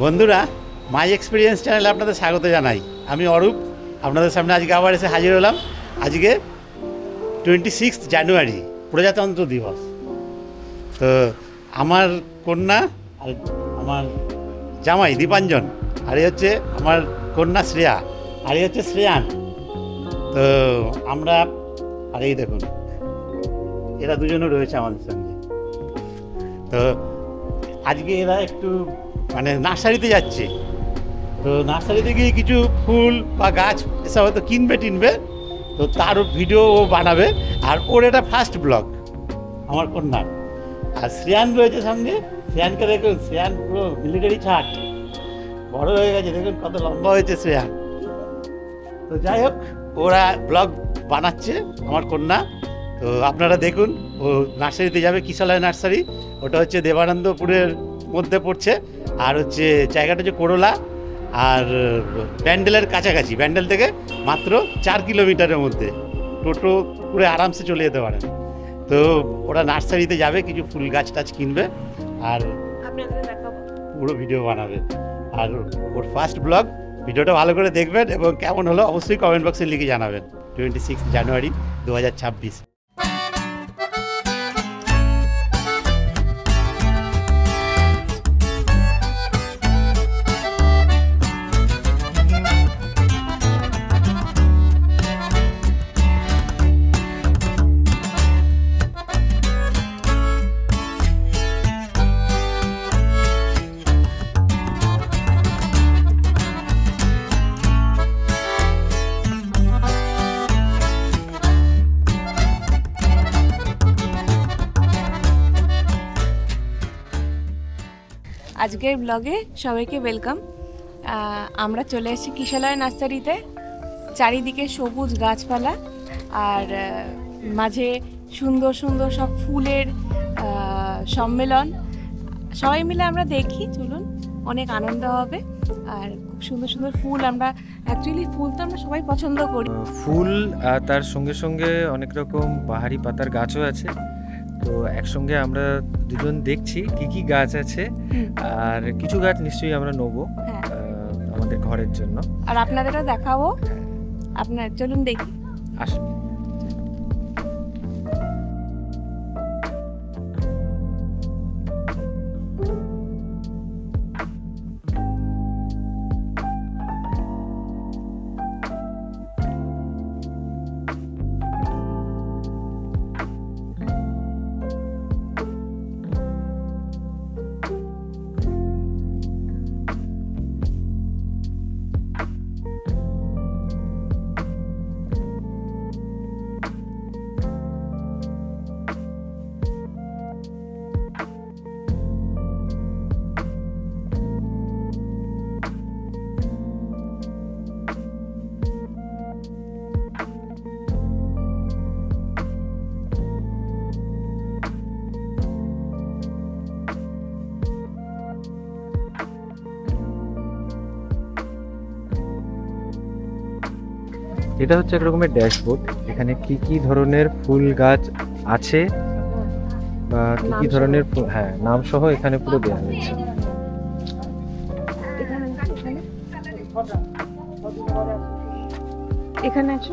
বন্ধুরা মাই এক্সপিরিয়েন্স চ্যানেলে আপনাদের স্বাগত জানাই। আমি অরূপ, আপনাদের সামনে আজকে আবার এসে হাজির হলাম। আজকে টোয়েন্টি সিক্স জানুয়ারি প্রজাতন্ত্র দিবস। তো আমার কন্যা আর আমার জামাই দীপাঞ্জন, আর এই হচ্ছে আমার কন্যা শ্রেয়া, আর এই হচ্ছে শ্রেয়ান। তো আমরা, আর এই দেখুন, এরা দুজনও রয়েছে আমাদের সঙ্গে। তো আজকে এরা একটু মানে নার্সারিতে যাচ্ছে। তো নার্সারিতে গিয়ে কিছু ফুল বা গাছ এসব হয়তো কিনবে টিনবে। তো তার ভিডিও ও বানাবে। আর ওর এটা ফার্স্ট ব্লগ আমার কন্যার আর শ্রেয়ান রয়েছে সঙ্গে শ্রেয়ানকে দেখুন, শ্রেয়ান পুরো মিলিটারি ছাট। বড় হয়ে গেছে, দেখুন কত লম্বা হয়েছে শ্রেয়ান। তো যাই হোক, ওরা ব্লগ বানাচ্ছে, আমার কন্যা। তো আপনারা দেখুন, ও নার্সারিতে যাবে, কিশালয় নার্সারি। ওটা হচ্ছে দেবানন্দপুরের মধ্যে পড়ছে। আর হচ্ছে জায়গাটা হচ্ছে করোলা আর ব্যান্ডেলের কাছাকাছি। ব্যান্ডেল থেকে মাত্র চার কিলোমিটারের মধ্যে। টোটো করে আরামসে চলে যেতে পারেন। তো ওরা নার্সারিতে যাবে কিছু ফুল গাছ টাছ কিনবে আর পুরো ভিডিও বানাবে। আর ওর ফার্স্ট ব্লগ ভিডিওটা ভালো করে দেখবেন এবং কেমন হলো অবশ্যই কমেন্ট বক্সে লিখে জানাবেন। টোয়েন্টি সিক্স জানুয়ারি দু হাজার ছাব্বিশ। আজকের ব্লগে সবাইকে ওয়েলকাম আমরা চলে এসেছি কিশালয় নার্সারিতে, চারিদিকে সবুজ গাছপালা আর মাঝে সুন্দর সুন্দর সব ফুলের সম্মেলন। সবাই মিলে আমরা দেখি, চলুন, অনেক আনন্দ হবে। আর খুব সুন্দর সুন্দর ফুল আমরা অ্যাকচুয়ালি ফুল তো আমরা সবাই পছন্দ করি। ফুল তার সঙ্গে সঙ্গে অনেক রকম বাহারি পাতার গাছও আছে। তো একসঙ্গে আমরা দুজন দেখছি কি কি গাছ আছে। আর কিছু গাছ নিশ্চয়ই আমরা নেব হ্যাঁ। আমাদের ঘরের জন্য। আর আপনাদেরও দেখাবো। আপনার চলুন দেখি। আসুন। এটা হচ্ছে এক রকমের ড্যাশবোর্ড। এখানে কি কি ধরনের ফুল গাছ আছে বা কি কি ধরনের হ্যাঁ নাম সহ এখানে পুরো দেওয়া হয়েছে। এখানে আছো?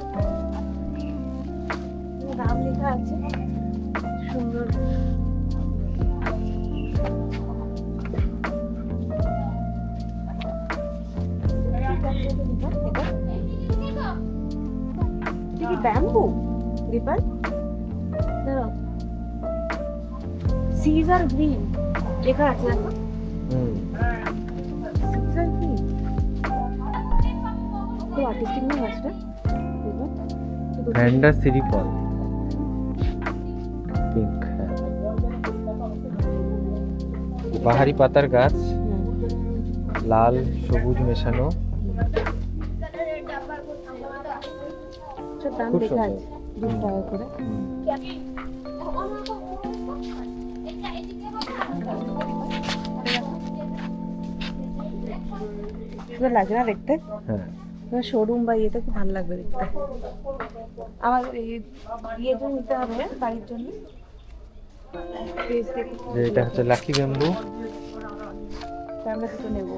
ব্যাম্বু দীপাল সিজার গ্রিন লেখা আছে দেখো সিজার গ্রিন খুব আর্টিস্টিক না? গাছটা ভ্যান্ডা সিরিপল পিঙ্ক হ্যাঁ। পাতার গাছ লাল সবুজ মেশানো। সব দাম লেখা আছে দু টাকা করে। সুন্দর লাগছে না দেখতে? হ্যাঁ। শোরুম বা ইয়েতে খুব ভালো লাগবে দেখতে। আমার এই ইয়ে জন্য নিতে হবে বাড়ির জন্য। দেখে। এটা হচ্ছে লাকি ব্যাম্বু আমরা দুটো নেব।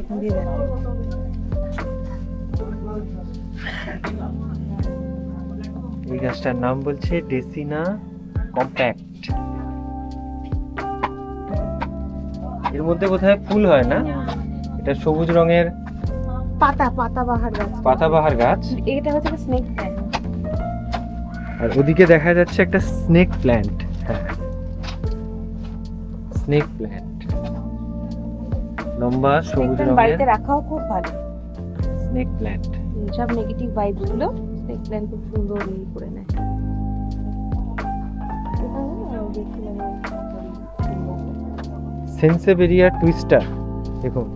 এখান দিয়ে দেখো। এই গাছটার নাম বলছে ডেসিনা কম্প্যাক্ট। এর মধ্যে কোথায় ফুল হয় না? এটা সবুজ রঙের পাতা পাতা বাহার গাছ। পাতাবাহার গাছ? এটা হচ্ছে স্নেক প্ল্যান্ট আর ওদিকে দেখা যাচ্ছে একটা স্নেক প্ল্যান্ট হ্যাঁ। স্নেক প্ল্যান্ট লম্বা সবুজ রঙের বাড়িতে রাখাও খুব ভালো। স্নেক প্ল্যান্ট সব নেগেটিভ ভাইবসগুলো স্নেক প্ল্যান্ট খুব সুন্দর ইয়ে করে নেয়। সেন্সেবেরিয়া টুইস্টার দেখুন।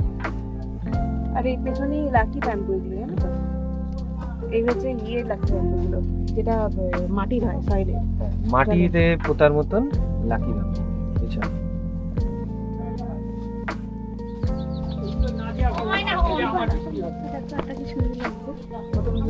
আর এই পেছনেই লাকি ব্যাম্বু এগুলো জানো তো? এই হচ্ছে ইয়ে লাকি ব্যাম্বু গুলো যেটা মাটির হয় সাইডে মাটিতে পোতার মতন লাকি বাম পেছনে না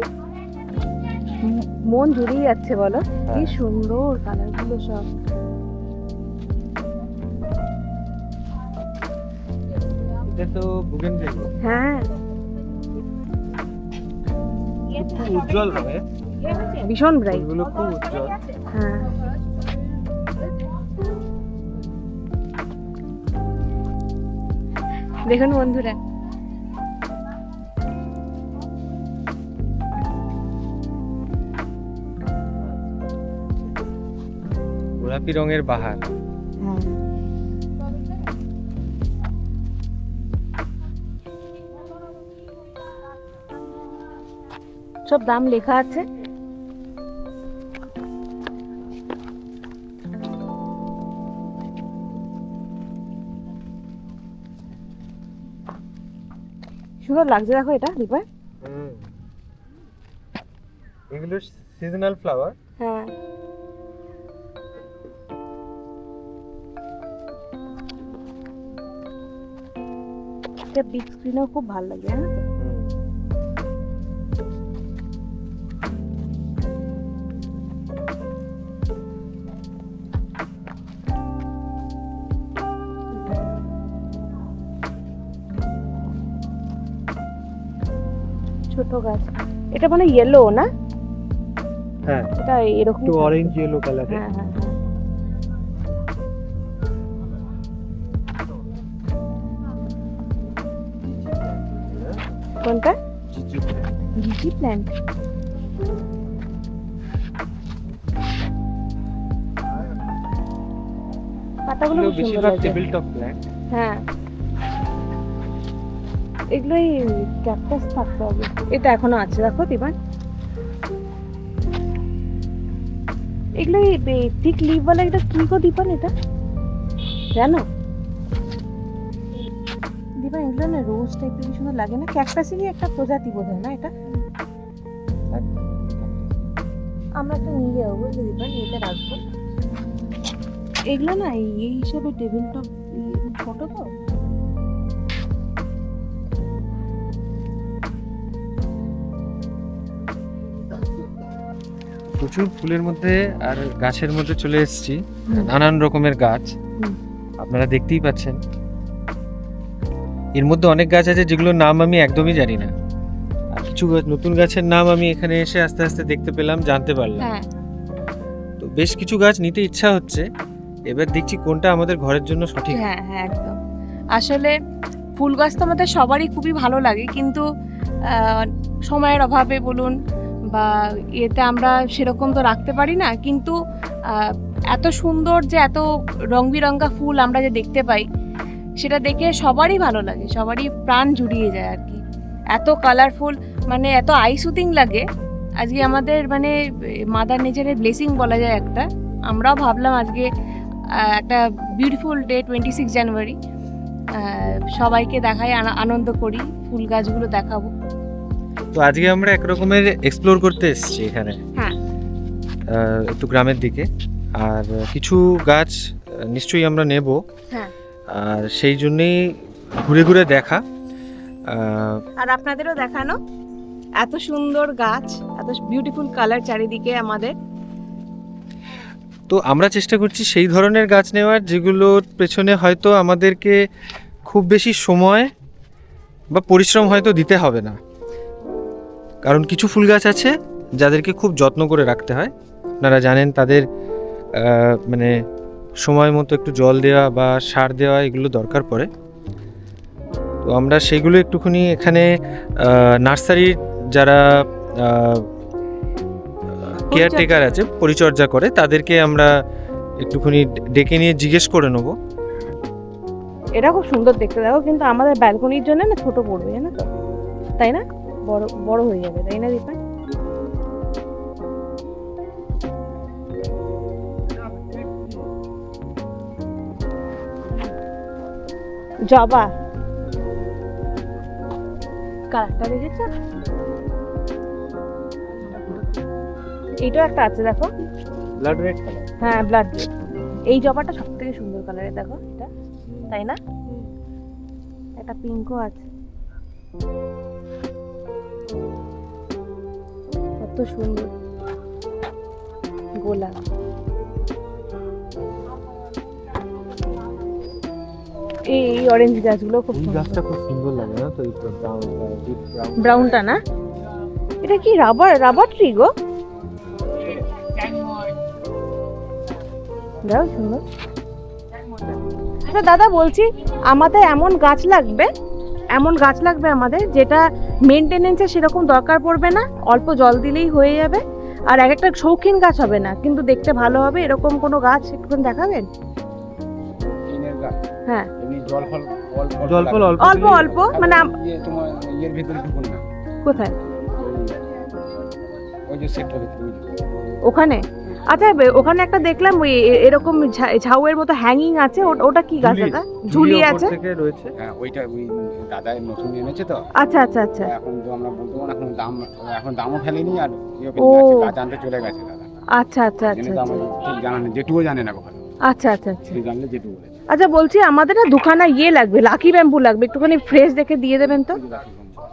ম- মন জুড়িয়ে যাচ্ছে বলো। কি হ্যাঁ। সুন্দর কালারগুলো সব। এটা তো বুগেনভেলিয়া হ্যাঁ। খুব উজ্জ্বল রঙের ভীষণ ব্রাইট ফুলগুলো খুব উজ্জ্বল। হ্যাঁ। দেখুন বন্ধুরা গোলাপি রঙের বাহার। হ্যাঁ। সব দাম লেখা আছে? সুন্দর লাগছে দেখো এটা দীপা। এগুলো সিজনাল ফ্লাওয়ার হ্যাঁ। এটা বিগ স্ক্রিনেও খুব ভালো লাগে তো ছোট গাছ। এটা মানে ইয়েলো না? হ্যাঁ। এটা এরকম একটু অরেঞ্জ ইয়েলো কালারের হ্যাঁ হ্যাঁ। কোনটা? লিচি প্ল্যান্ট পাতাগুলো খুব সুন্দর বেশিরভাগ টেবিল টপ প্ল্যান্ট হ্যাঁ। এগুলোই ক্যাকটাস থাকতে হবে। এটা এখনও আছে দেখো দিবান এগুলো থিক লিভ বলে এটা কি গো দিবান এটা? জানো? দিবান এগুলো না রোজ টাইপের কি সুন্দর লাগে না। ক্যাকটাসেরই একটা প্রজাতি বোধ হয় না এটা? আমরা একটা নিয়ে যাব বুঝলি দিবান নিতে রাখব। এগুলো না এই এই হিসাবে টেবিল টপ ফটো তো। প্রচুর ফুলের মধ্যে আর গাছের মধ্যে চলে এসেছি। নানান রকমের গাছ। আপনারা দেখতেই পাচ্ছেন। এর মধ্যে অনেক গাছ আছে যেগুলোর নাম আমি একদমই জানি না। আর কিছু নতুন গাছের নাম আমি এখানে এসে আস্তে আস্তে দেখতে পেলাম জানতে পারলাম। হ্যাঁ। তো বেশ কিছু গাছ নিতে ইচ্ছা হচ্ছে। এবার দেখছি কোনটা আমাদের ঘরের জন্য সঠিক। হ্যাঁ হ্যাঁ একদম। আসলে ফুল গাছ তো আমাদের সবারই খুবই ভালো লাগে কিন্তু সময়ের অভাবে বলুন বা এতে আমরা সেরকম তো রাখতে পারি না। কিন্তু এত সুন্দর যে এত রং বিরঙ্গা ফুল আমরা যে দেখতে পাই সেটা দেখে সবারই ভালো লাগে সবারই প্রাণ জুড়িয়ে যায় আর কি। এত কালারফুল মানে এত আই সুতিং লাগে। আজকে আমাদের মানে মাদার নেচারের ব্লেসিং বলা যায় একটা। আমরাও ভাবলাম আজকে একটা beautiful day twenty six January সবাইকে দেখাই আনন্দ করি ফুল গাছগুলো দেখাবো। তো আজকে আমরা এক রকমের এক্সপ্লোর করতে এসেছি এখানে। হ্যাঁ। একটু গ্রামের দিকে। আর কিছু গাছ নিশ্চয়ই আমরা নেব। হ্যাঁ। আর সেই জন্যেই ঘুরে ঘুরে দেখা। আর আপনাদেরও দেখানো। এত সুন্দর গাছ এত বিউটিফুল কালার চারিদিকে আমাদের। তো আমরা চেষ্টা করছি সেই ধরনের গাছ নেওয়ার যেগুলোর পেছনে হয়তো আমাদেরকে খুব বেশি সময় বা পরিশ্রম হয়তো দিতে হবে না। কারণ কিছু ফুল গাছ আছে যাদেরকে খুব যত্ন করে রাখতে হয়। আপনারা জানেন তাদের মানে সময় মতো একটু জল দেওয়া বা সার দেওয়া এগুলো দরকার পড়ে। তো আমরা সেগুলো একটুখানি এখানে নার্সারির যারা কেয়ারটেকার আছে পরিচর্যা করে তাদেরকে আমরা একটুখানি ডেকে নিয়ে জিজ্ঞেস করে নেব। এটা খুব সুন্দর দেখতে। দেখো কিন্তু আমাদের ব্যালকনির জন্য না ছোট পড়বে জানো তো? তাই না? বড় বড় হয়ে যাবে তাই না দীপা? জবা। কালারটা দেখেছ? এইটাও একটা আছে দেখো। ব্লাড রেড কালার হ্যাঁ ব্লাড এই জবাটা সব থেকে সুন্দর কালারের দেখো এটা। তাই না? একটা পিঙ্কও আছে। কত সুন্দর। গোলাপ। এই অরেঞ্জ গাছগুলো খুব এই সুন্দর। গাছটা খুব সুন্দর লাগে না তো এই ব্রাউন ব্রাউনটা না? এটা কি রাবার রাবার ট্রি গো? দাও সুন্দর। আচ্ছা দাদা বলছি আমাদের এমন গাছ লাগবে এমন গাছ লাগবে আমাদের যেটা মেনটেনেন্সের সেরকম দরকার পড়বে না অল্প জল দিলেই হয়ে যাবে আর এক একটা শৌখিন গাছ হবে না কিন্তু দেখতে ভালো হবে এরকম কোনো গাছ একটুখানি দেখাবেন? হ্যাঁ। জল ফল অল্প জল ফল অল্প। অল্প অল্প? মানে ইয়ে তোমার ইয়ের ভিতরে ঢুকুন না। কোথায়? ওই- যে সেক্টর ভিতরে ওখানে? আচ্ছা ওখানে একটা দেখলাম ওই এরকম ঝাউয়ের মতো হ্যাঙ্গিং আছে। ওটা কি গাছ ঝুলি। দাদা ঝুলি আছে? থেকে রয়েছে। হ্যাঁ ওইটা ওই দাদা নতুন এনেছে তো। আচ্ছা আচ্ছা আচ্ছা। এখন তো আমরা বলতে পারব না এখন দাম এখন দামও ফেলেনি আর ইয়ে গাছ আনতে চলে গেছে দাদা। আচ্ছা আচ্ছা আচ্ছা আচ্ছা। জানা নেই যেটুকু জানে না কখনো। আচ্ছা আচ্ছা আচ্ছা। জানলে যেটুকু বলেছে আচ্ছা বলছি আমাদের না দুখানা ইয়ে লাগবে লাকি ব্যাম্বু লাগবে। একটুখানি ফ্রেশ দেখে দিয়ে দেবেন তো?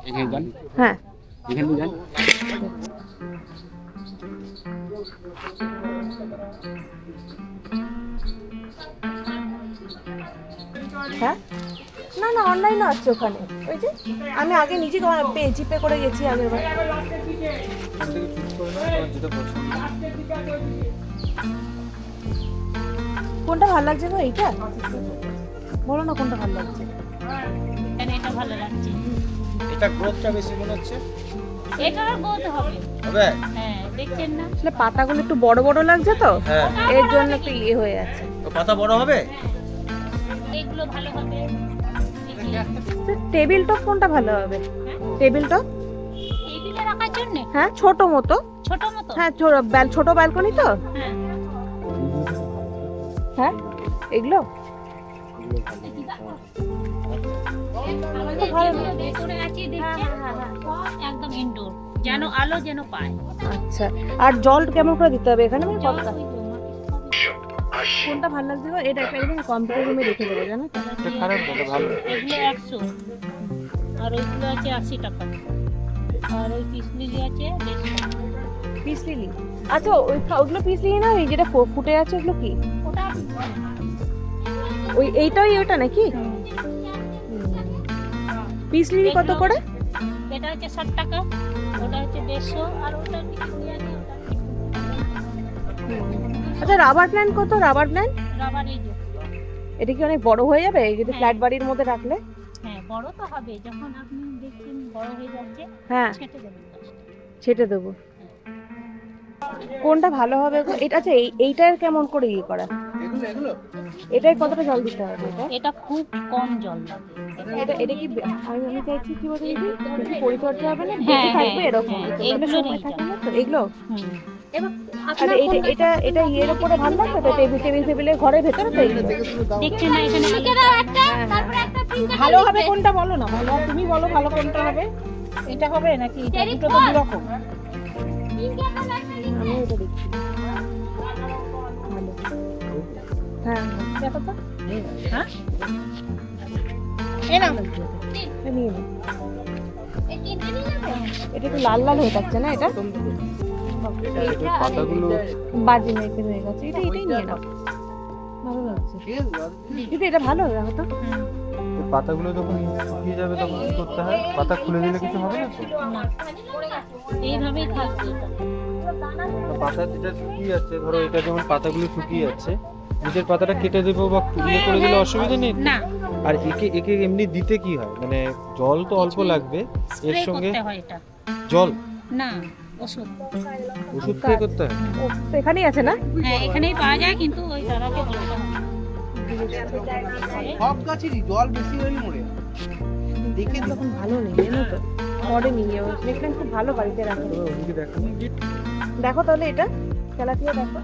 এখানে যান। হ্যাঁ। এখানে যান। হ্যাঁ? না না অনলাইনও আছে ওখানে। ওই যে আমি আগে নিজে পে জিপে করে গেছি আগের বার কোনটা ভালো লাগছে গো এইটা? বলো না কোনটা ভালো লাগছে। এখানে এটা ভালো লাগছে? এটা গ্রোথটা বেশি মনে হচ্ছে? এটারও বোধ হবে। হবে? হ্যাঁ দেখছেন না? আসলে পাতাগুলো একটু বড় বড় লাগছে তো হ্যাঁ। এর জন্য একটু ইয়ে হয়ে আছে। পাতা বড় হবে? এগুলো ভালো হবে। টেবিল টপ কোনটা ভালো হবে? টেবিল টপ টেবিলে রাখার জন্য? হ্যাঁ ছোট মতো। ছোট মতো? হ্যাঁ ছোট ব্যাল- ছোট ব্যালকনি তো? হ্যাঁ। একদম ইনডোর যেন আলো যেন পায় আচ্ছা আর জল কেমন করে দিতে হবে? এখানে মানে কতটা। কোনটা ভালো লাগছে এটা একটা একদম কম্পিউটার রুমে রেখে দেবো জানো খারাপ ভালো এগুলো একশো। আর ওইগুলো আছে আশি টাকা। আর ওই পিসলিলি আছে দেড়শো। পিস লিলি আচ্ছা ওই না ওই যেটা ফু- ফুটে আছে ওগুলো কি? ওই এইটাই ওটা নাকি? পিস লিলি কত করে? এটা হচ্ছে ষাট টাকা ওটা হচ্ছে দেড়শো আর ওটা পিসলি আচ্ছা রাবার প্ল্যান্ট কত? রাবার প্ল্যান্ট রাবার এই এটা কি অনেক বড় হয়ে যাবে? যদি ফ্ল্যাট বাড়ির মধ্যে রাখলে? হ্যাঁ বড় তো হবে। যখন আপনি দেখছেন বড় হয়ে যাচ্ছে হ্যাঁ। ছেটে দেবেন ছেটে দেবো। কোনটা ভালো হবে? গো? এটা আচ্ছা এই এইটার কেমন করে ইয়ে করা? এটাই কতটা জল দিতে হবে? এটা? এটা খুব কম জল লাগে। এটা এটা কি আমি আমি চাইছি কি বলতে দিদি? বেশি পরিচর্যা হবে না? হ্যাঁ, বেঁচে থাকবে হ্যাঁ, এরকম। হ্যাঁ, সময় থাকে না তো। এগুলো? হুম। আর এটা এটা এটা ইয়ের উপরে ভালো লাগবে তো টেবিল টেবিল টেবিলের ঘরের ভেতরে তো এগুলো? দেখছে না এখানে। ভালো হবে কোনটা বলো না? ভালো তুমি বলো ভালো কোনটা হবে? এটা হবে নাকি এটা দুটো তো দুরকম? আমি এটা দেখছি। হ্যাঁ। দেখো তো হ্যাঁ এই নাও। নিয়ে নাও। এটা একটু লাল লাল হয়ে থাকছে না এটা? পাতাগুলো বাজি মেখে হয়ে গেছে। এটা এটাই নিয়ে নাও। ভালো লাগছে। দিদি এটা ভালো দেখো তো। তো পাতাগুলো যখন শুকিয়ে যাবে তখন করতে হয়? পাতা খুলে দিলে কিছু হবে না এইভাবেই থাকবে তো পাতা যেটা শুকিয়ে যাচ্ছে ধরো এটা যেমন পাতাগুলো শুকিয়ে যাচ্ছে নিচের পাতাটা কেটে দেবো বা ইয়ে করে দিলে অসুবিধা নেই? না। আর একে একে এমনি দিতে কি হয়? মানে জল তো অল্প লাগবে এর সঙ্গে করতে হয় এটা। জল? না ওষুধ। ওষুধ স্প্রে করতে হয়? এখানেই আছে না? হ্যাঁ এখানেই পাওয়া যায় কিন্তু ওই দাদাকে বলতে সব গাছেরই জল বেশি হলে মরে দেখে তখন ভালো নেই জানো তো? নিয়ে খুব ভালো বাড়িতে রাখো। ওদিকে দেখো। দেখো তাহলে এটা তেলাপিয়া দেখো।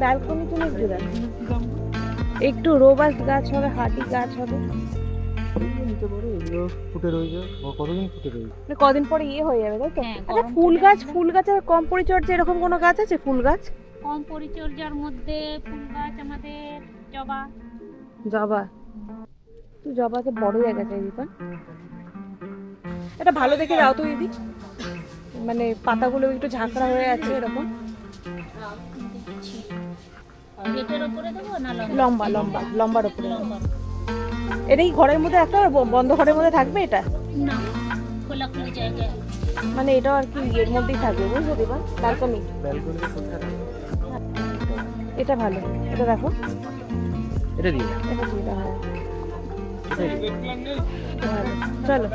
ব্যালকনি তুমি দেখো একটু রোবাস্ট গাছ হবে হার্ডি গাছ হবে। ফুটে রয়েছে কতদিন ফুটে রয়েছে মানে কদিন পরে ইয়ে হয়ে যাবে তাই তো? হ্যাঁ, আচ্ছা ফুল গাছ। ফুল গাছের কম পরিচর্যা এরকম কোনো গাছ আছে ফুল গাছ? কম পরিচর্যার মধ্যে ফুল গাছ আমাদের জবা। জবা? তুই জবাকে বড় জায়গা চাই দীপন এটা ভালো দেখে দাও তো দিদি। মানে পাতাগুলো একটু ঝাঁকড়া হয়ে আছে এরকম। লম্বা? লম্বা লম্বা লম্বার উপরে এটা কি ঘরের মধ্যে একটা ব- বন্ধ ঘরের মধ্যে থাকবে এটা? মানে এটা আর কি এর মধ্যেই থাকবে বুঝলো দিবা ব্যালকনি এটা ভালো এটা দেখো। এটা দিয়ে এটা দিয়ে হ্যাঁ। চলো।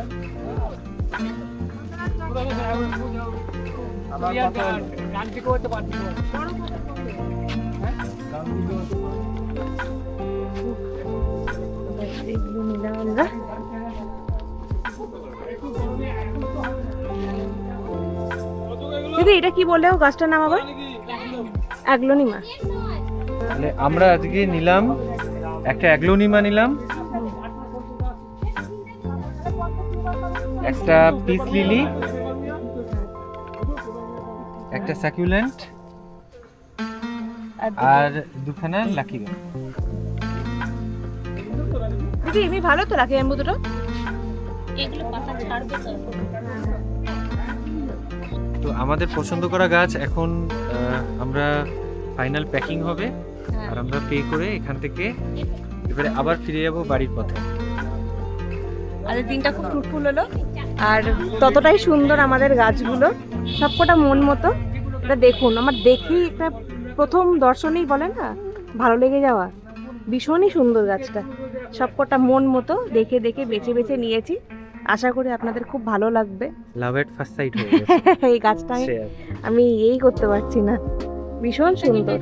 দিদি, এটা কি বললে ও গাছটার নাম আবার? অ্যাগ্লোনিমা। তাহলে আমরা আজকে নিলাম, একটা অ্যাগ্লোনিমা নিলাম। একটা পিস লিলি। একটা সাকুলেন্ট আর দুখানা লাকি গান দিদি এমনি ভালো তো রাখি এমন দুটো? এগুলো পাতা ছাড়বে তো তো আমাদের পছন্দ করা গাছ এখন আমরা ফাইনাল প্যাকিং হবে। আর আমরা পে করে এখান থেকে এবারে আবার ফিরে যাব বাড়ির পথে। আজকের দিনটা খুব ফ্রুটফুল হলো। আর ততটাই সুন্দর আমাদের গাছগুলো। সবকটা মন মতো। এটা দেখুন আমার দেখি একটা প্রথম দর্শনেই বলে না ভালো লেগে যাওয়া। ভীষণই সুন্দর গাছটা। সবকটা মন মতো দেখে দেখে বেছে বেছে নিয়েছি। আশা করি আপনাদের খুব ভালো লাগবে। লাভ এট ফার্স্ট সাইট হয়ে গেছে। এই গাছটা আর। আমি এই করতে পারছি না। ভীষণ সুন্দর।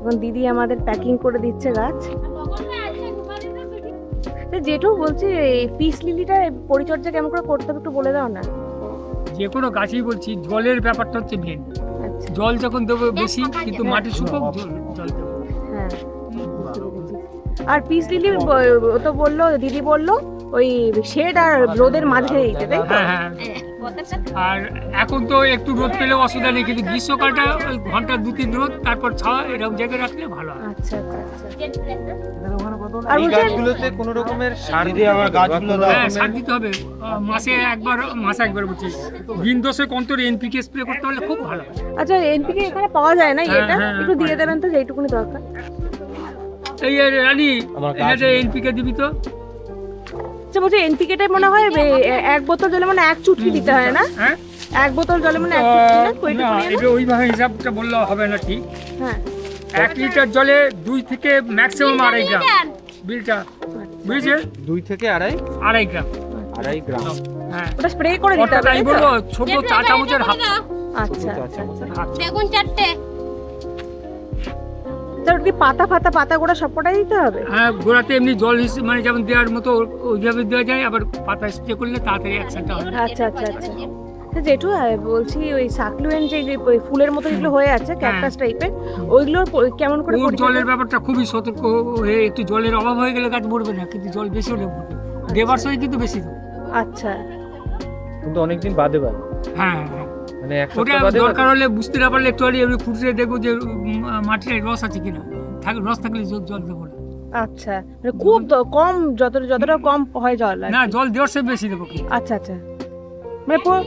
এখন দিদি আমাদের প্যাকিং করে দিচ্ছে গাছ। জেঠু বলছি পিস লিলিটা পরিচর্যা কেমন করে করতে হবে একটু বলে দাও না। যে কোনো গাছেই বলছি জলের ব্যাপারটা হচ্ছে মেন আচ্ছা। জল যখন দেবো বেশি কিন্তু মাটি শুকোক জল দেবো। হ্যাঁ। আর পিস লিলি ও তো বলল দিদি বলল ওই শেড আর রোদের মাঝে দিতে তাই তো হ্যাঁ। হ্যাঁ। আর এখন তো একটু রোদ পেলেও অসুবিধা নেই কিন্তু গ্রীষ্মকালটা ওই ঘণ্টা দু তিন রোদ তারপর ছাওয়া এরকম জায়গায় রাখলে ভালো হয়। আচ্ছা আচ্ছা আচ্ছা। আর এই গাছগুলোতে কোনো রকমের সার দিতে আমার গাছগুলো হ্যাঁ সার দিতে হবে। মাসে একবার মাসে একবার বলছি। দিন দশেক অন্তর এনপিকে স্প্রে করতে পারলে খুব ভালো আচ্ছা এনপিকে এখানে পাওয়া যায় না হ্যাঁ, এটা? হ্যাঁ, একটু দিয়ে দেবেন তো যেইটুকুনি দরকার। এই রানী এনপিকে দিবি তো? আচ্ছা বলছি এনপিকেটাই মনে হয় এক বোতল জলে মানে এক চুটকি দিতে হয় না? হ্যাঁ? এক বোতল জলে মানে এক চুটকি না? এটা ওইভাবে হিসাবটা বললে হবে না ঠিক। হ্যাঁ। এক লিটার জলে দুই থেকে ম্যাক্সিমাম আড়াই গ্রাম। বিলটা বুঝেছে দুই থেকে আড়াই? আড়াই গ্রাম। আড়াই গ্রাম। হ্যাঁ। ওটা স্প্রে করে দিতে হবে আমি তাই বলব ছোট চা চামচের হাফ আচ্ছা। আচ্ছা বেগুন চারটে। তারপর কি পাতা ফাতা পাতা গোড়া সবকটাই দিতে হবে? হ্যাঁ গোড়াতে এমনি জল হিসেবে মানে যেমন দেওয়ার মতো ওইভাবে দেওয়া যায় আবার পাতা স্প্রে করলে তাড়াতাড়ি অ্যাকশনটা হয় আচ্ছা আচ্ছা আচ্ছা। জেঠু বলছি ওই সাকলুয়েন যে যে ওই ফুলের মতো যেগুলো হয়ে আছে ক্যাকটাস টাইপের ওইগুলোর কেমন করে ওর জলের ব্যাপারটা খুবই সতর্ক হয়ে একটু জলের অভাব হয়ে গেলে গাছ মরবে না কিন্তু জল বেশি হলে মরবে। দেবার সময় কিন্তু বেশি আচ্ছা। কিন্তু অনেকদিন বাদে বাদে। হ্যাঁ হ্যাঁ। মানে এক ওটা সপ্তাহ বাদে দরকার হলে বুঝতে না পারলে একটু দেখব যে মাটির রস আছে কিনা। থাক রস থাকলে জল- জল দেবো না। আচ্ছা মানে খুব কম যত যতটা কম হয় জল না জল দেওয়ার সময় বেশি দেবো আচ্ছা আচ্ছা। মানে পুরো-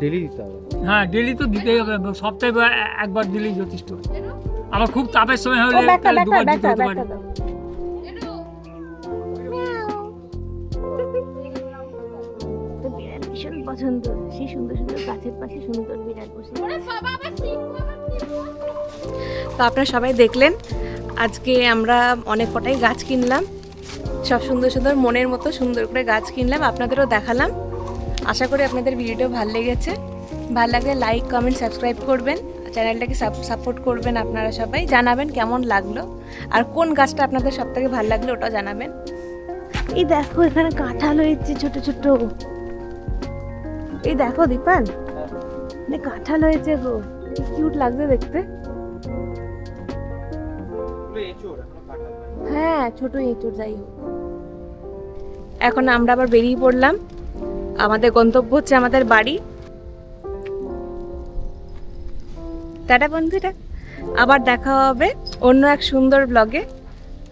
ডেলি দিতে হবে। হ্যাঁ ডেলি তো দিতেই হবে সপ্তাহে একবার দিলেই যথেষ্ট। আবার খুব তাপের সময় হলে তাহলে দুবার দিতে হতে পারে। পছন্দ সেই সুন্দর সুন্দর গাছের পাশে সুন্দর বিড়াল বসে তো আপনারা সবাই দেখলেন আজকে আমরা অনেক কটাই গাছ কিনলাম। সব সুন্দর সুন্দর মনের মতো সুন্দর করে গাছ কিনলাম আপনাদেরও দেখালাম। আশা করি আপনাদের ভিডিওটা ভালো লেগেছে। ভালো লাগলে লাইক কমেন্ট সাবস্ক্রাইব করবেন। চ্যানেলটাকে সাপোর্ট করবেন আপনারা সবাই। জানাবেন কেমন লাগল। আর কোন গাছটা আপনাদের সব থেকে ভালো লাগল ওটাও জানাবেন। এই দেখো এখানে কাঁঠাল হয়েছে ছোট ছোট। এই দেখো দীপান। কাঁঠাল হয়েছে গো। কিউট লাগছে দেখতে। হ্যাঁ ছোট এঁচড় যাই হোক। এখন আমরা আবার বেরিয়ে পড়লাম। আমাদের গন্তব্য হচ্ছে আমাদের বাড়ি। টাটা বন্ধুরা। আবার দেখা হবে অন্য এক সুন্দর ব্লগে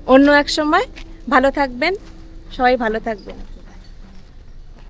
অন্য এক সময়। ভালো থাকবেন। সবাই ভালো থাকবেন।